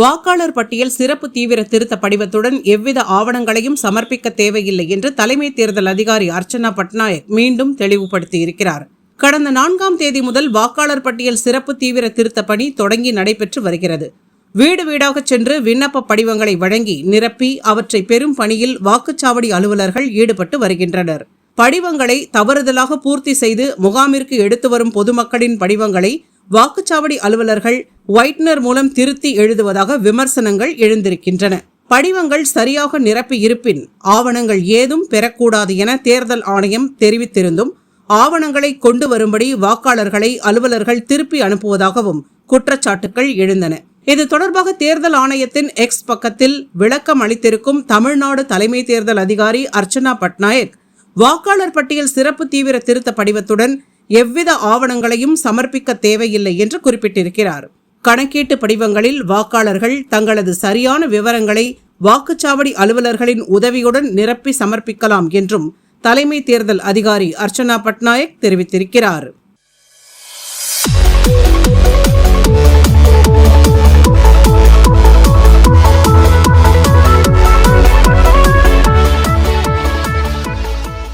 வாக்காளர் பட்டியல் சிறப்பு தீவிர திருத்த படிவத்துடன் எவ்வித ஆவணங்களையும் சமர்ப்பிக்க தேவையில்லை என்று தலைமை தேர்தல் அதிகாரி அர்ச்சனா பட்நாயக் மீண்டும் தெளிவுபடுத்தியிருக்கிறார். கடந்த நான்காம் தேதி முதல் வாக்காளர் பட்டியல் சிறப்பு தீவிர திருத்த பணி தொடங்கி நடைபெற்று வருகிறது. வீடு வீடாக சென்று விண்ணப்ப படிவங்களை வழங்கி நிரப்பி அவற்றை பெறும் பணியில் வாக்குச்சாவடி அலுவலர்கள் ஈடுபட்டு வருகின்றனர். படிவங்களை தவறுதலாக பூர்த்தி செய்து முகாமிற்கு எடுத்து வரும் பொதுமக்களின் படிவங்களை வாக்குச்சாவடி அலுவலர்கள் ஒயிட்னர் மூலம் திருத்தி எழுதுவதாக விமர்சனங்கள் எழுந்திருக்கின்றன. படிவங்கள் சரியாக நிரப்பி இருப்பின் ஆவணங்கள் ஏதும் பெறக்கூடாது என தேர்தல் ஆணையம் தெரிவித்திருந்தும் ஆவணங்களை கொண்டு வரும்படி வாக்காளர்களை அலுவலர்கள் திருப்பி அனுப்புவதாகவும் குற்றச்சாட்டுகள் எழுந்தன. இது தொடர்பாக தேர்தல் ஆணையத்தின் எக்ஸ் பக்கத்தில் விளக்கம் அளித்திருக்கும் தமிழ்நாடு தலைமை தேர்தல் அதிகாரி அர்ச்சனா பட்நாயக் வாக்காளர் பட்டியல் சிறப்பு தீவிர திருத்த படிவத்துடன் எவ்வித ஆவணங்களையும் சமர்ப்பிக்க தேவையில்லை என்று குறிப்பிட்டிருக்கிறார். கணக்கீட்டு படிவங்களில் வாக்காளர்கள் தங்களது சரியான விவரங்களை வாக்குச்சாவடி அலுவலர்களின் உதவியுடன் நிரப்பி சமர்ப்பிக்கலாம் என்றும் தலைமை தேர்தல் அதிகாரி அர்ச்சனா பட்நாயக் தெரிவித்திருக்கிறார்.